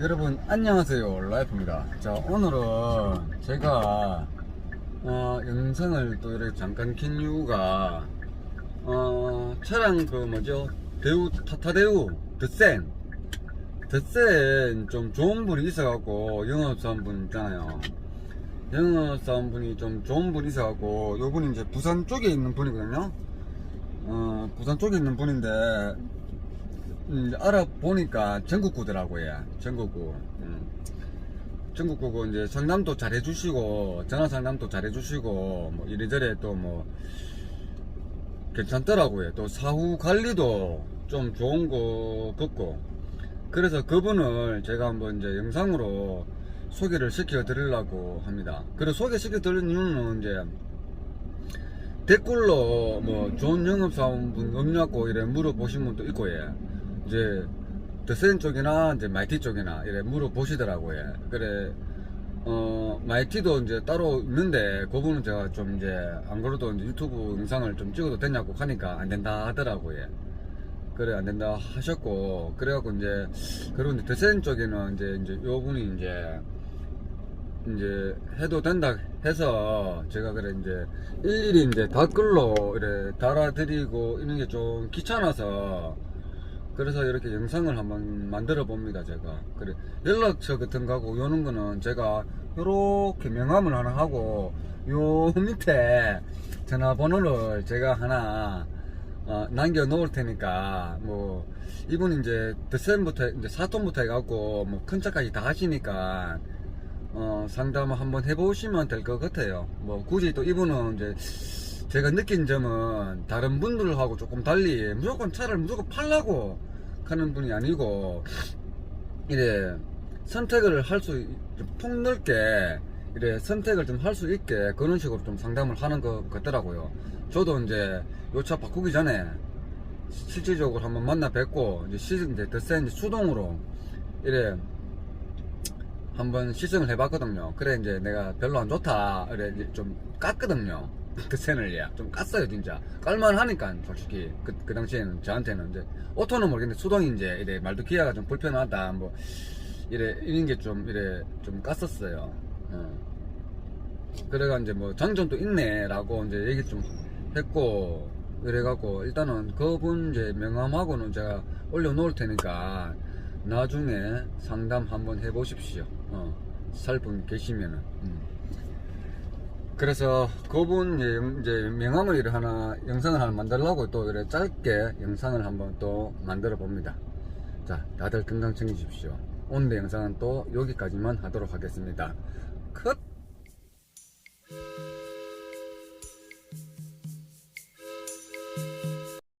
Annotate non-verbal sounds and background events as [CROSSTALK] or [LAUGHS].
여러분 안녕하세요. 라이프입니다. 자 오늘은 제가 어, 영상을 또 이렇게 잠깐 킨 이유가 어, 차량 그 뭐죠? 대우 타타대우 드센. 드센 좀 좋은 분이 있어갖고 영업사원분 있잖아요. 영업사원분이 좀 좋은 분이 있어갖고 요분이 이제 부산 쪽에 있는 분이거든요. 어, 부산 쪽에 있는 분인데 음, 알아보니까 전국구더라고요. 전국구. 음. 전국구고 이제 상담도 잘 해주시고 전화 상담도 잘 해주시고 뭐 이래저래 또 뭐 괜찮더라고요. 또 사후 관리도 좀 좋은 거 같고 그래서 그분을 제가 한번 이제 영상으로 소개를 시켜 드리려고 합니다. 그리고 소개시켜 드리는 이유는 이제 댓글로 뭐 좋은 영업사원분 없냐고 이래 물어보신 분도 있고 예. 이제 더센 쪽이나 이제 마이티 쪽이나 이래 물어보시더라고요. 그래 어 마이티도 이제 따로 있는데 그분은 제가 좀 이제 안 그래도 이제 유튜브 영상을 좀 찍어도 되냐고 하니까 안 된다 하더라고요. 그래 안 된다 하셨고 그래갖고 이제 그리고 이제 더센 쪽에는 이제 이제 요 분이 이제 이제 해도 된다 해서 제가 그래 이제 일일이 이제 댓글로 이래 달아드리고 이런 게 좀 귀찮아서 그래서 이렇게 영상을 한번 만들어 봅니다 제가 그래 연락처 같은 거하고 요는 거는 제가 요렇게 명함을 하나 하고 요 [LAUGHS] 밑에 전화번호를 제가 하나 어, 남겨 놓을 테니까 뭐 이분 이제 드센부터 이제 사톤부터 해갖고 뭐 큰 차까지 다 하시니까 어, 상담을 한번 해보시면 될 것 같아요. 뭐 굳이 또 이분은 이제 제가 느낀 점은 다른 분들하고 조금 달리 무조건 차를 무조건 팔라고 하는 분이 아니고 이래 선택을 할 수 폭넓게 이래 선택을 좀 할 수 있게 그런 식으로 좀 상담을 하는 것 같더라고요. 저도 이제 요 차 바꾸기 전에 실질적으로 한번 만나 뵙고 이제 시즌 이제 더센 수동으로 이래 한번 시승을 해봤거든요. 그래 이제 내가 별로 안 좋다. 그래 좀 깠거든요. 그 샌을 예. 좀 깠어요 진짜. 깔만 하니까 솔직히 그, 그 당시에는 저한테는 이제 오토는 모르겠는데 수동이 이제 이래 말도 기아가 좀 불편하다. 뭐 이래 이런 게 좀 이래 좀 깠었어요. 어. 그래가 이제 뭐 장점도 있네라고 이제 얘기 좀 했고 그래갖고 일단은 그분 이제 명함하고는 제가 올려놓을 테니까 나중에 상담 한번 해보십시오. 어, 살 분 계시면은. 음. 그래서 그분 이제, 명함을 하나 영상을 하나 만들려고 또 이렇게 짧게 영상을 한번 또 만들어 봅니다. 자, 다들 건강 챙기십시오. 오늘 영상은 또 여기까지만 하도록 하겠습니다. 컷!